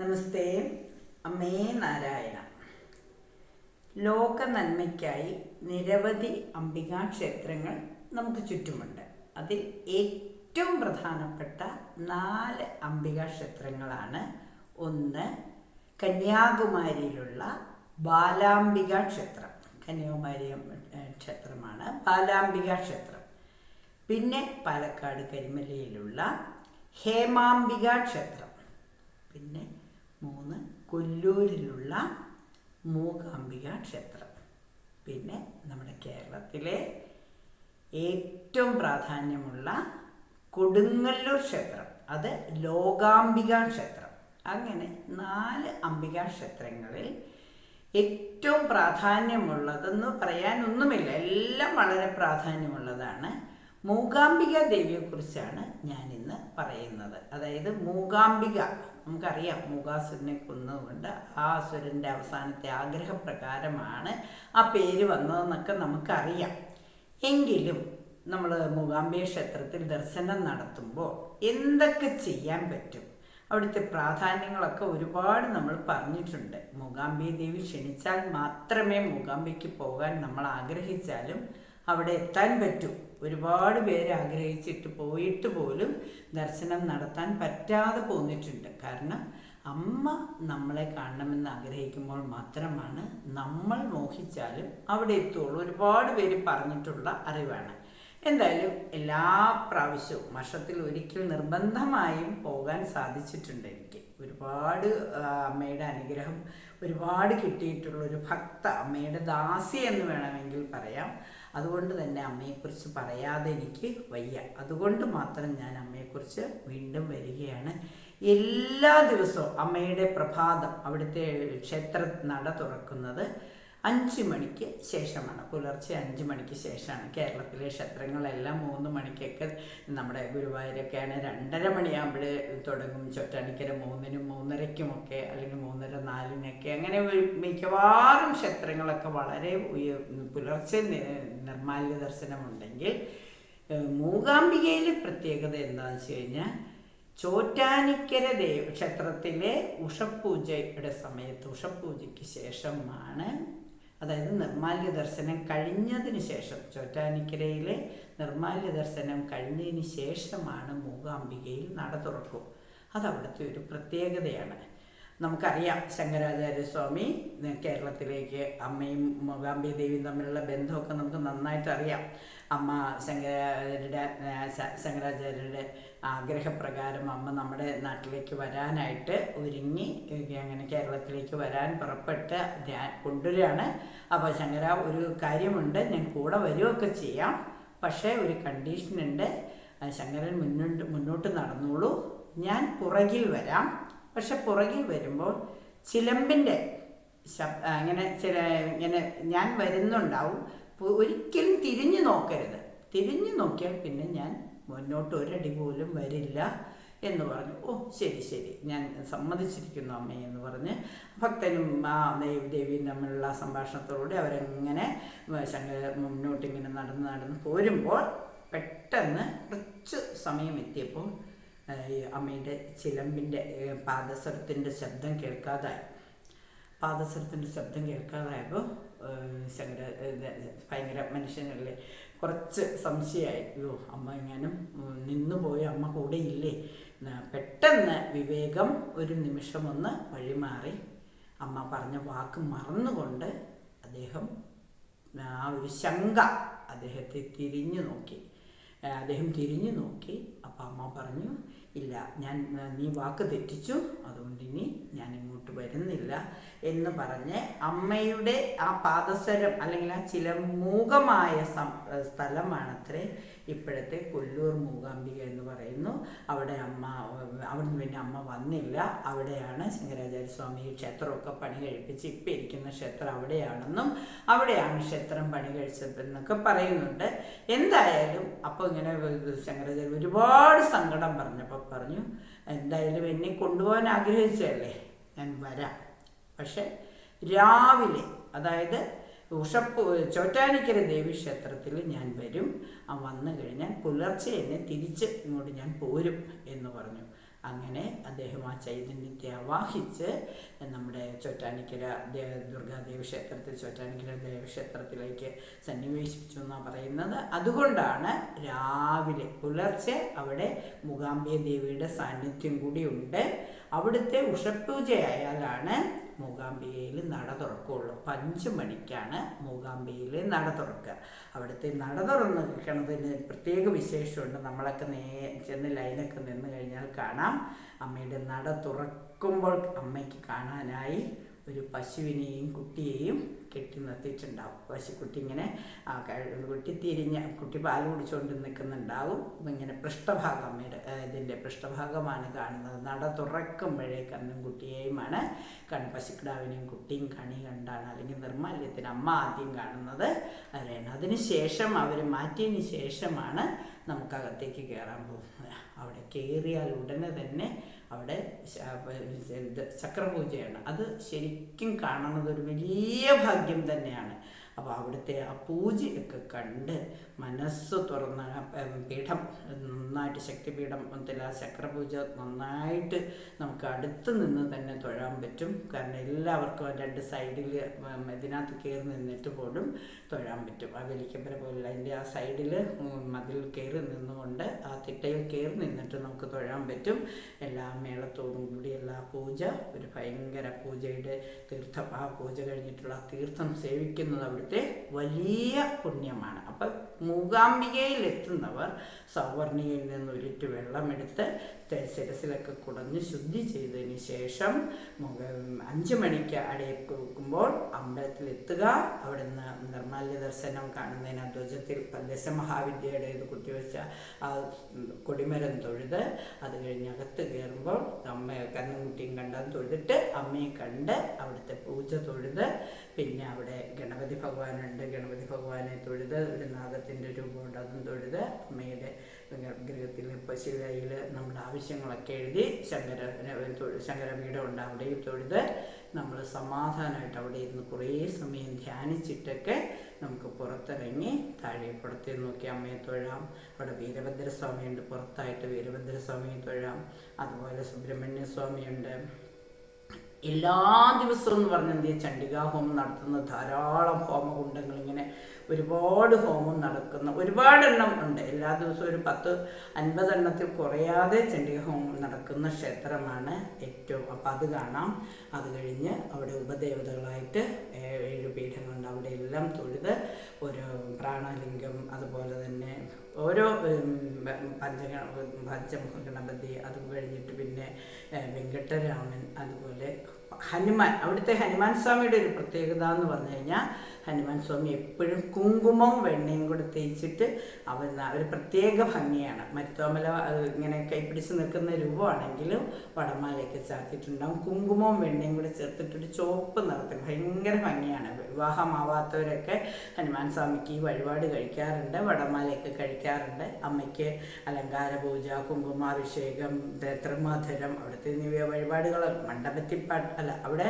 നമസ്തേ. അമ്മേ നാരായണ. ലോക നന്മയ്ക്കായി നിരവധി അംബികാ ക്ഷേത്രങ്ങൾ നമുക്ക് ചുറ്റുമുണ്ട്. അതിൽ ഏറ്റവും പ്രധാനപ്പെട്ട നാല് അംബികാ ക്ഷേത്രങ്ങളാണ് ഒന്ന് കന്യാകുമാരിയിലുള്ള ബാലാംബിക ക്ഷേത്രം കന്യാകുമാരി ക്ഷേത്രമാണ് ബാലാംബിക ക്ഷേത്രം പിന്നെ പാലക്കാട് കരിമലയിലുള്ള ഹേമാംബിക ക്ഷേത്രം കൊല്ലൂരിലുള്ള മൂകാംബിക ക്ഷേത്രം. പിന്നെ നമ്മുടെ കേരളത്തിലെ ഏറ്റവും പ്രാധാന്യമുള്ള കൊടുങ്ങല്ലൂർ ക്ഷേത്രം. അത് ലോകാംബിക ക്ഷേത്രം. അങ്ങനെ നാല് അംബികാ ക്ഷേത്രങ്ങളിൽ ഏറ്റവും പ്രാധാന്യമുള്ളതെന്ന് പറയാനൊന്നുമില്ല. എല്ലാം വളരെ പ്രാധാന്യമുള്ളതാണ്. മൂകാംബിക ദേവിയെക്കുറിച്ചാണ് ഞാൻ ഇന്ന് പറയുന്നത്. അതായത് മൂകാംബിക. നമുക്കറിയാം മൂകാസുരനെ കൊന്നുകൊണ്ട് ആ അസുരന്റെ അവസാനത്തെ ആഗ്രഹപ്രകാരമാണ് ആ പേര് വന്നതെന്നൊക്കെ നമുക്കറിയാം. എങ്കിലും നമ്മൾ മൂകാംബിക ക്ഷേത്രത്തിൽ ദർശനം നടത്തുമ്പോൾ എന്തൊക്കെ ചെയ്യാൻ പറ്റും? അവിടുത്തെ പ്രാധാന്യങ്ങളൊക്കെ ഒരുപാട് നമ്മൾ പറഞ്ഞിട്ടുണ്ട്. മൂകാംബിക ദേവി ക്ഷണിച്ചാൽ മാത്രമേ മൂകാംബിക്ക് പോകാൻ നമ്മൾ ആഗ്രഹിച്ചാലും അവിടെ എത്താൻ പറ്റൂ. ഒരുപാട് പേര് ആഗ്രഹിച്ചിട്ട് പോയിട്ട് പോലും ദർശനം നടത്താൻ പറ്റാതെ പോന്നിട്ടുണ്ട്. കാരണം അമ്മ നമ്മളെ കാണണമെന്ന് ആഗ്രഹിക്കുമ്പോൾ മാത്രമാണ് നമ്മൾ മോഹിച്ചാലും അവിടെ എത്തുള്ളൂ. ഒരുപാട് പേര് പറഞ്ഞിട്ടുള്ള അറിവാണ്. എന്തായാലും എല്ലാ പ്രാവശ്യവും വർഷത്തിൽ ഒരിക്കൽ നിർബന്ധമായും പോകാൻ സാധിച്ചിട്ടുണ്ട് എനിക്ക്. ഒരുപാട് അമ്മയുടെ അനുഗ്രഹം ഒരുപാട് കിട്ടിയിട്ടുള്ള ഒരു ഭക്ത അമ്മയുടെ ദാസി എന്ന് വേണമെങ്കിൽ പറയാം. അതുകൊണ്ട് തന്നെ അമ്മയെക്കുറിച്ച് പറയാതെ എനിക്ക് വയ്യ. അതുകൊണ്ട് മാത്രം ഞാൻ അമ്മയെക്കുറിച്ച് വീണ്ടും വരികയാണ്. എല്ലാ ദിവസവും അമ്മയുടെ പ്രഭാതം അവിടുത്തെ ക്ഷേത്ര നട തുറക്കുന്നത് അഞ്ച് മണിക്ക് ശേഷമാണ്. പുലർച്ചെ അഞ്ച് മണിക്ക് ശേഷമാണ്. കേരളത്തിലെ ക്ഷേത്രങ്ങളെല്ലാം മൂന്ന് മണിക്കൊക്കെ നമ്മുടെ ഗുരുവായൂരൊക്കെയാണ്. രണ്ടര മണിയാകുമ്പോൾ തുടങ്ങും. ചൊറ്റണിക്കര മൂന്നിനും മൂന്നരയ്ക്കുമൊക്കെ അല്ലെങ്കിൽ മൂന്നര നാലിനൊക്കെ. അങ്ങനെ മിക്കവാറും ക്ഷേത്രങ്ങളൊക്കെ വളരെ പുലർച്ചെ നിർമാല്യ ദർശനമുണ്ടെങ്കിൽ മൂകാംബികയിലെ പ്രത്യേകത എന്താണെന്ന് വെച്ച് കഴിഞ്ഞാൽ ചോറ്റാനിക്കര ദേവ ക്ഷേത്രത്തിലെ ഉഷപൂജയുടെ സമയത്ത് ഉഷപൂജയ്ക്ക് ശേഷമാണ് അതായത് നിർമാല്യ ദർശനം കഴിഞ്ഞതിന് ശേഷം ചോറ്റാനിക്കരയിലെ നിർമാല്യ ദർശനം കഴിഞ്ഞതിന് ശേഷമാണ് മൂകാംബികയിൽ നട തുറക്കും. അതവിടുത്തെ ഒരു പ്രത്യേകതയാണ്. നമുക്കറിയാം ശങ്കരാചാര്യസ്വാമി കേരളത്തിലേക്ക് അമ്മയും മൂകാംബി ദേവിയും തമ്മിലുള്ള ബന്ധമൊക്കെ നമുക്ക് നന്നായിട്ട് അറിയാം അമ്മ ശങ്കരാചാര്യരുടെ ശങ്കരാചാര്യരുടെ ആഗ്രഹപ്രകാരം അമ്മ നമ്മുടെ നാട്ടിലേക്ക് വരാനായിട്ട് ഒരുങ്ങി അങ്ങനെ കേരളത്തിലേക്ക് വരാൻ പുറപ്പെട്ട് കൊണ്ടുവരികയാണ്. അപ്പോൾ ശങ്കര ഒരു കാര്യമുണ്ട് ഞാൻ കൂടെ വരികയൊക്കെ ചെയ്യാം. പക്ഷേ ഒരു കണ്ടീഷനുണ്ട് ശങ്കരൻ മുന്നോട്ട് മുന്നോട്ട് നടന്നോളൂ. ഞാൻ പുറകിൽ വരാം. പക്ഷെ പുറകിൽ വരുമ്പോൾ ചിലമ്പിന്റെ ശബ് അങ്ങനെ ചില ഇങ്ങനെ ഞാൻ വരുന്നുണ്ടാവും. ഒരിക്കലും തിരിഞ്ഞു നോക്കരുത്. തിരിഞ്ഞു നോക്കിയാൽ പിന്നെ ഞാൻ മുന്നോട്ട് ഒരടി പോലും വരില്ല എന്ന് പറഞ്ഞു. ഓ ശരി ശരി. ഞാൻ സമ്മതിച്ചിരിക്കുന്നു അമ്മേ എന്ന് പറഞ്ഞ് ഭക്തനും ആ ദേവി ദേവിയും തമ്മിലുള്ള സംഭാഷണത്തോടെ അവരങ്ങനെ ശങ്കര മുന്നോട്ട് ഇങ്ങനെ നടന്ന് നടന്ന് പോരുമ്പോൾ പെട്ടെന്ന് കുറച്ച് സമയം എത്തിയപ്പോൾ അമ്മയുടെ ചിലമ്പിന്റെ പാദസരത്തിന്റെ ശബ്ദം കേൾക്കാതായി. പാദസരത്തിന്റെ ശബ്ദം കേൾക്കാതായപ്പോൾ ശങ്കര ഭയങ്കര മനുഷ്യനല്ലേ? കുറച്ച് സംശയമായി. അയ്യോ അമ്മ എങ്ങാനും നിന്നുപോയി അമ്മ കൂടെ ഇല്ലേ? പെട്ടെന്ന് വിവേകം ഒരു നിമിഷം ഒന്ന് വഴിമാറി അമ്മ പറഞ്ഞ വാക്ക് മറന്നുകൊണ്ട് അദ്ദേഹം ആ ഒരു ശങ്ക അദ്ദേഹത്തെ തിരിഞ്ഞു നോക്കി. അദ്ദേഹം തിരിഞ്ഞു നോക്കി. അപ്പം അമ്മ പറഞ്ഞു ഇല്ല. ഞാൻ നീ വാക്ക് തെറ്റിച്ചു. അതുകൊണ്ട് ഇനി ഞാൻ ഇങ്ങോട്ട് വരുന്നില്ല എന്ന് പറഞ്ഞ് അമ്മയുടെ ആ പാദസരം അല്ലെങ്കിൽ ആ ചില മൂകമായ സ്ഥലമാണ് സ്ഥലമാണത്രേ ഇപ്പോഴത്തെ കൊല്ലൂർ മൂകാംബിക എന്ന് പറയുന്നു. അവിടെ അമ്മ അവിടുന്ന് പിന്നെ അമ്മ വന്നില്ല. അവിടെയാണ് ശങ്കരാചാര്യ സ്വാമി ഈ ക്ഷേത്രമൊക്കെ പണി കഴിപ്പിച്ച് ഇപ്പം ഇരിക്കുന്ന ക്ഷേത്രം അവിടെയാണെന്നും അവിടെയാണ് ക്ഷേത്രം പണി കഴിച്ചതെന്നൊക്കെ പറയുന്നുണ്ട്. എന്തായാലും അപ്പോൾ ഇങ്ങനെ ശങ്കരാചാര്യ ഒരുപാട് സങ്കടം പറഞ്ഞപ്പോൾ പറഞ്ഞു. എന്തായാലും എന്നെ കൊണ്ടുപോകാൻ ആഗ്രഹിച്ചല്ലേ ഞാൻ വരാം. പക്ഷെ രാവിലെ അതായത് ഉഷപ്പ് ചോറ്റാനിക്കര ദേവി ക്ഷേത്രത്തിൽ ഞാൻ വരും. വന്നു കഴിഞ്ഞാൽ പുലർച്ചെ എന്നെ തിരിച്ച് ഇങ്ങോട്ട് ഞാൻ പോരും എന്ന് പറഞ്ഞു. അങ്ങനെ അദ്ദേഹം ആ ചൈതന്യത്തെ ആവാഹിച്ച് നമ്മുടെ ചോറ്റാനിക്കര ദുർഗാദേവി ക്ഷേത്രത്തിൽ ചോറ്റാനിക്കര ദേവക്ഷേത്രത്തിലേക്ക് സന്നിവേശിപ്പിച്ചു എന്നാണ് പറയുന്നത്. അതുകൊണ്ടാണ് രാവിലെ പുലർച്ചെ അവിടെ മൂകാംബിക ദേവിയുടെ സാന്നിധ്യം കൂടി ഉണ്ട്. അവിടുത്തെ ഉഷപൂജയായാലാണ് മൂകാംബികയിൽ നട തുറക്കുകയുള്ളൂ അപ്പം അഞ്ച് മണിക്കാണ് മൂകാംബികയിൽ നട തുറക്കുക. അവിടുത്തെ നട തുറന്ന് നിൽക്കുന്നതിന് പ്രത്യേക വിശേഷമുണ്ട്. നമ്മളൊക്കെ നേ ചെന്ന് ലൈനൊക്കെ നിന്ന് കഴിഞ്ഞാൽ കാണാം. അമ്മയുടെ നട തുറക്കുമ്പോൾ അമ്മയ്ക്ക് കാണാനായി ഒരു പശുവിനെയും കുട്ടിയെയും കെട്ടി നിർത്തിയിട്ടുണ്ടാവും. പശുക്കുട്ടി ഇങ്ങനെ കുട്ടി തിരിഞ്ഞ കുട്ടി പാൽ കുടിച്ചുകൊണ്ട് നിൽക്കുന്നുണ്ടാവും ഇങ്ങനെ പൃഷ്ഠഭാഗം ഇതിന്റെ പൃഷ്ഠഭാഗമാണ് കാണുന്നത്. നട തുറക്കുമ്പോഴേ കണ്ണും കുട്ടിയെയുമാണ് കൺ പശുക്കിടാവിനെയും കുട്ടിയും കണി കണ്ടാണ് അല്ലെങ്കിൽ നിർമാല്യത്തിന് അമ്മ ആദ്യം കാണുന്നത്. അതിനാണ് അതിന് ശേഷം അവർ മാറ്റിയതിന് ശേഷമാണ് നമുക്കകത്തേക്ക് കയറാൻ പോകുന്നത് അവിടെ കയറിയാൽ ഉടനെ തന്നെ അവിടെ ചക്രപൂജയാണ്. അത് ശരിക്കും കാണുന്നത് ഒരു വലിയ ഭാഗ്യം തന്നെയാണ്. അപ്പോൾ അവിടുത്തെ ആ പൂജയൊക്കെ കണ്ട് മനസ്സ് തുറന്ന പീഠം നന്നായിട്ട് ശക്തിപീഠത്തിൽ ആ ചക്രപൂജ നന്നായിട്ട് നമുക്ക് അടുത്ത് നിന്ന് തന്നെ തൊഴാൻ പറ്റും. കാരണം എല്ലാവർക്കും രണ്ട് സൈഡിൽ ഇതിനകത്ത് കയറി നിന്നിട്ട് പോലും തൊഴാൻ പറ്റും. ആ വെലിക്കപ്പര പോലുള്ള അതിന്റെ ആ സൈഡിൽ മതിൽ കയറി നിന്നുകൊണ്ട് ആ തിട്ടയിൽ കയറി നിന്നിട്ട് നമുക്ക് തൊഴാൻ പറ്റും. എല്ലാ മേളത്തോടും കൂടി എല്ലാ പൂജ ഒരു ഭയങ്കര പൂജയുടെ തീർത്ഥം. ആ പൂജ കഴിഞ്ഞിട്ടുള്ള തീർത്ഥം സേവിക്കുന്നത് അവിടുത്തെ വലിയ പുണ്യമാണ്. അപ്പം മൂകാംബികയിൽ എത്തുന്നവർ സൗവർണികയിൽ നിന്ന് ഒരിറ്റ് വെള്ളമെടുത്ത് ശിരസിലൊക്കെ കുടഞ്ഞ് ശുദ്ധി ചെയ്തതിന് ശേഷം അഞ്ച് മണിക്ക് അടയിക്കുമ്പോൾ അമ്പലത്തിലെത്തുക അവിടുന്ന് നിർമാല്യ ദർശനം കാണുന്നതിന് ധ്വജത്തിൽ ഇത് കുത്തിവെച്ച ആ കൊടിമരം തൊഴുത് അത് കഴിഞ്ഞ് അകത്ത് കയറുമ്പോൾ അമ്മയെ കന്നുകുട്ടിയും കണ്ടാൽ തൊഴുതിട്ട് അമ്മയെ കണ്ട് അവിടുത്തെ പൂജ തൊഴുത് പിന്നെ അവിടെ ഗണപതി ഭഗവാനുണ്ട്. ഗണപതി ഭഗവാനെ തൊഴുത് ഒരു നാഗത്തിന്റെ രൂപമുണ്ട് അതും തൊഴുത് അമ്മയുടെ ഗൃഹത്തിൽ പശുവയിൽ നമ്മുടെ ആവശ്യങ്ങളൊക്കെ എഴുതി ശങ്കര ശങ്കരപീഠം ഉണ്ട് അവിടെയും തൊഴുത് നമ്മൾ സമാധാനമായിട്ട് അവിടെ ഇരുന്ന് കുറേ സമയം ധ്യാനിച്ചിട്ടൊക്കെ നമുക്ക് പുറത്തിറങ്ങി താഴെ നോക്കി അമ്മയെ തൊഴാം. അവിടെ വീരഭദ്രസ്വാമിയുണ്ട് പുറത്തായിട്ട് വീരഭദ്രസ്വാമിയെ തൊഴാം. അതുപോലെ സുബ്രഹ്മണ്യ സ്വാമിയുണ്ട് എല്ലാ ദിവസവും എന്ന് പറഞ്ഞാൽ എന്ത് ചെയ്യുക ചണ്ഡികാ ഹോമം നടത്തുന്ന ധാരാളം ഹോമകുണ്ടങ്ങൾ ഇങ്ങനെ ഒരുപാട് ഹോമം നടക്കുന്ന ഒരുപാട് എണ്ണം ഉണ്ട്. എല്ലാ ദിവസവും ഒരു പത്ത് അൻപതെണ്ണത്തിൽ കുറയാതെ ചണ്ഡിക ഹോമം നടക്കുന്ന ക്ഷേത്രമാണ് ഏറ്റവും അപ്പം അത് കാണാം. അത് കഴിഞ്ഞ് അവിടെ ഉപദേവതകളായിട്ട് ഏഴ് പീഠങ്ങളുണ്ട്. അവിടെ എല്ലാം തൊഴുത് ഒരു പ്രാണലിംഗം അതുപോലെ തന്നെ ഓരോ ഉം, പ- പഞ്ചമുഖ ഗണപതി അത് കഴിഞ്ഞിട്ട് പിന്നെ വെങ്കട്ടരാമൻ അതുപോലെ ഹനുമാൻ അവിടുത്തെ ഹനുമാൻ സ്വാമിയുടെ ഒരു പ്രത്യേകത എന്ന് പറഞ്ഞു കഴിഞ്ഞാൽ ഹനുമാൻ സ്വാമി എപ്പോഴും കുങ്കുമം വെണ്ണയും കൂടെ തേച്ചിട്ട് അവർ ഒരു പ്രത്യേക ഭംഗിയാണ്. മരുത്തോമല ഇങ്ങനെ കൈപ്പിടിച്ച് നിൽക്കുന്ന രൂപമാണെങ്കിലും വടമാലയൊക്കെ ചാർത്തിയിട്ടുണ്ടാവും കുങ്കുമവും വെണ്ണയും കൂടെ ചേർത്തിട്ടൊരു ചുവപ്പ് നിറത്തിൽ ഭയങ്കര ഭംഗിയാണ്. വിവാഹമാവാത്തവരൊക്കെ ഹനുമാൻ സ്വാമിക്ക് ഈ വഴിപാട് കഴിക്കാറുണ്ട് വടമാലയൊക്കെ കഴിക്കാറുണ്ട്. അമ്മയ്ക്ക് അലങ്കാര പൂജ കുങ്കുമാഭിഷേകം ത്രിമധുരം അവിടുത്തെ ദിവ്യ വഴിപാടുകൾ മണ്ഡപത്തിൽ അല്ല അവിടെ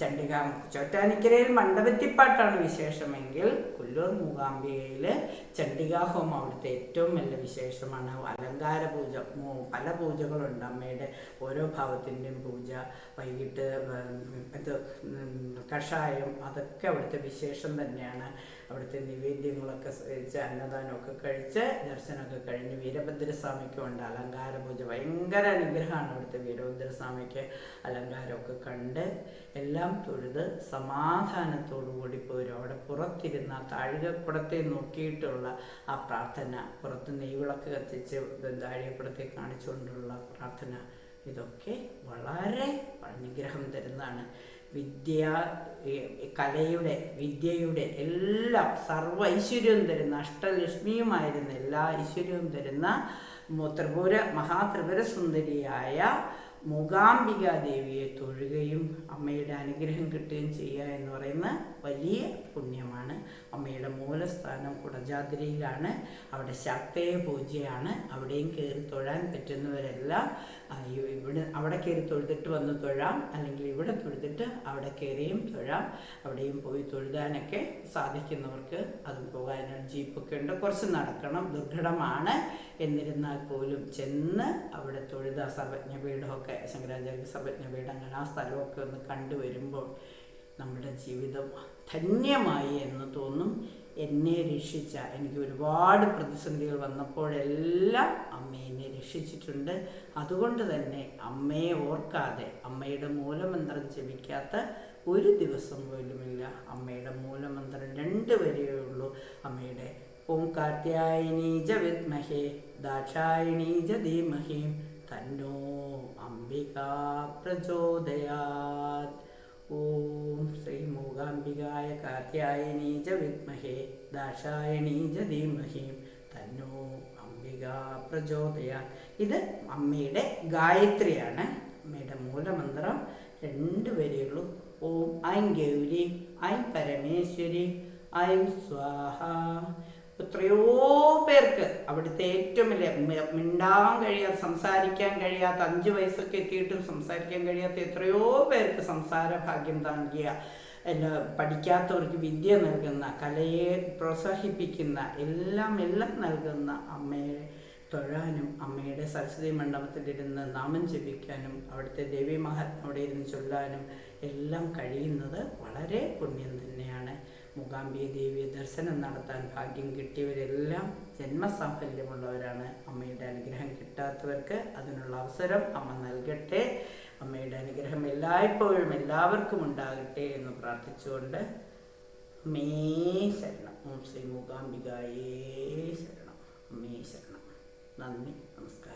ചണ്ഡികാ ചോറ്റാനിക്കരയിൽ മണ്ഡപത്തിപ്പാട്ടാണ് വിശേഷമെങ്കിൽ കുല്ലൂർ മൂകാംബികയിൽ ചണ്ഡികാഹോമം അവിടുത്തെ ഏറ്റവും വലിയ വിശേഷമാണ്. അലങ്കാര പൂജ പല പൂജകളുണ്ട് അമ്മയുടെ ഓരോ ഭാവത്തിന്റെയും പൂജ. വൈകിട്ട് ഇത് കഷായം അതൊക്കെ അവിടുത്തെ വിശേഷം തന്നെയാണ്. അവിടുത്തെ നിവേദ്യങ്ങളൊക്കെ കഴിച്ച് അന്നദാനമൊക്കെ കഴിച്ച് ദർശനമൊക്കെ കഴിഞ്ഞ് വീരഭദ്രസ്വാമിക്ക് ഉണ്ട് അലങ്കാര പൂജ ഭയങ്കര അനുഗ്രഹമാണ് അവിടുത്തെ വീരഭദ്രസ്വാമിക്ക് അലങ്കാരമൊക്കെ കണ്ട് എല്ലാം തൊഴുത് സമാധാനത്തോടു കൂടി പോരും. അവിടെ പുറത്തിരുന്ന താഴികപ്പുറത്തെ നോക്കിയിട്ടുള്ള ആ പ്രാർത്ഥന പുറത്ത് നെയ്വിളക്ക് കത്തിച്ച് താഴികക്കുടത്തെ കാണിച്ചുകൊണ്ടുള്ള പ്രാർത്ഥന ഇതൊക്കെ വളരെ അനുഗ്രഹം തരുന്നതാണ്. വിദ്യ കലയുടെ വിദ്യയുടെ എല്ലാം സർവ ഐശ്വര്യവും തരുന്ന അഷ്ടലക്ഷ്മിയുമായിരുന്ന എല്ലാ ഐശ്വര്യവും തരുന്ന ത്രിപുര മഹാത്രിപുര സുന്ദരിയായ മൂകാംബിക ദേവിയെ തൊഴുകയും അമ്മയുടെ അനുഗ്രഹം കിട്ടുകയും ചെയ്യുക എന്ന് പറയുന്ന വലിയ പുണ്യമാണ്. അമ്മയുടെ മൂലസ്ഥാനം കുടജാദ്രിയിലാണ്. അവിടെ ശക്തയെ പൂജയാണ്. അവിടെയും കയറി തൊഴാൻ പറ്റുന്നവരെല്ലാം ഇവിടെ അവിടെ കയറി തൊഴുതിട്ട് വന്ന് തൊഴാം. അല്ലെങ്കിൽ ഇവിടെ തൊഴുതിട്ട് അവിടെ കയറിയും തൊഴാം. അവിടെയും പോയി തൊഴുതാനൊക്കെ സാധിക്കുന്നവർക്ക് അത് പോകാനുള്ള ജീപ്പൊക്കെ ഉണ്ട്. കുറച്ച് നടക്കണം ദുർഘടമാണ്. എന്നിരുന്നാൽ പോലും ചെന്ന് അവിടെ തൊഴുത സർവജ്ഞ പീഠമൊക്കെ ശങ്കരാചാര്യ സർവജ്ഞ പീഠം അങ്ങനെ ആ സ്ഥലമൊക്കെ ഒന്ന് കണ്ടുവരുമ്പോൾ നമ്മുടെ ജീവിതം ധന്യമായി എന്ന് തോന്നും. എന്നെ രക്ഷിച്ച എനിക്ക് ഒരുപാട് പ്രതിസന്ധികൾ വന്നപ്പോഴെല്ലാം അമ്മ എന്നെ രക്ഷിച്ചിട്ടുണ്ട്. അതുകൊണ്ട് തന്നെ അമ്മയെ ഓർക്കാതെ അമ്മയുടെ മൂലമന്ത്രം ജപിക്കാത്ത ഒരു ദിവസം പോലുമില്ല. അമ്മയുടെ മൂലമന്ത്രം രണ്ട് വരെയേ ഉള്ളൂ. അമ്മയുടെ ഓം കാർത്യായണീ ച വിദ്മഹേ ദാക്ഷായണീ ച ധീമഹീം തന്നോ അംബിക പ്രചോദയാത്. ഓം ശ്രീ മൂകാംബികായ കാർത്യായനീ ച വിദ്മഹേ ദാക്ഷായണീ ച ധീമഹീം. തന്നോ അംബിക പ്രചോദയാ. ഇത് അമ്മയുടെ ഗായത്രിയാണ്. അമ്മയുടെ മൂലമന്ത്രം. രണ്ട് വരെയുള്ളൂ. ഓം ഐം ഗൗരി ഐം പരമേശ്വരി ഐം സ്വാഹ. എത്രയോ പേർക്ക് അവിടുത്തെ ഏറ്റവും വലിയ മിണ്ടാൻ കഴിയാത്ത സംസാരിക്കാൻ കഴിയാത്ത അഞ്ച് വയസ്സൊക്കെ എത്തിയിട്ടും സംസാരിക്കാൻ കഴിയാത്ത എത്രയോ പേർക്ക് സംസാര ഭാഗ്യം നൽകിയ എല്ലാ പഠിക്കാത്തവർക്ക് വിദ്യ നൽകുന്ന കലയെ പ്രോത്സാഹിപ്പിക്കുന്ന എല്ലാം എല്ലാം നൽകുന്ന അമ്മയെ തൊഴാനും അമ്മയുടെ സരസ്വതി മണ്ഡപത്തിലിരുന്ന് നാമം ജപിക്കാനും അവിടുത്തെ ദേവി മഹാത്മയോടെ ഇരുന്ന് ചൊല്ലാനും എല്ലാം കഴിയുന്നത് വളരെ പുണ്യം തന്നെയാണ്. മൂകാംബിക ദേവിയെ ദർശനം നടത്താൻ ഭാഗ്യം കിട്ടിയവരെല്ലാം ജന്മസാഫല്യമുള്ളവരാണ്. അമ്മയുടെ അനുഗ്രഹം കിട്ടാത്തവർക്ക് അതിനുള്ള അവസരം അമ്മ നൽകട്ടെ. അമ്മയുടെ അനുഗ്രഹം എല്ലായ്പ്പോഴും എല്ലാവർക്കും ഉണ്ടാകട്ടെ എന്ന് പ്രാർത്ഥിച്ചുകൊണ്ട് അമ്മേ ശരണം. ഓം ശ്രീ മൂകാംബികായേ ശരണം. അമ്മേ ശരണം. നന്ദി. നമസ്കാരം.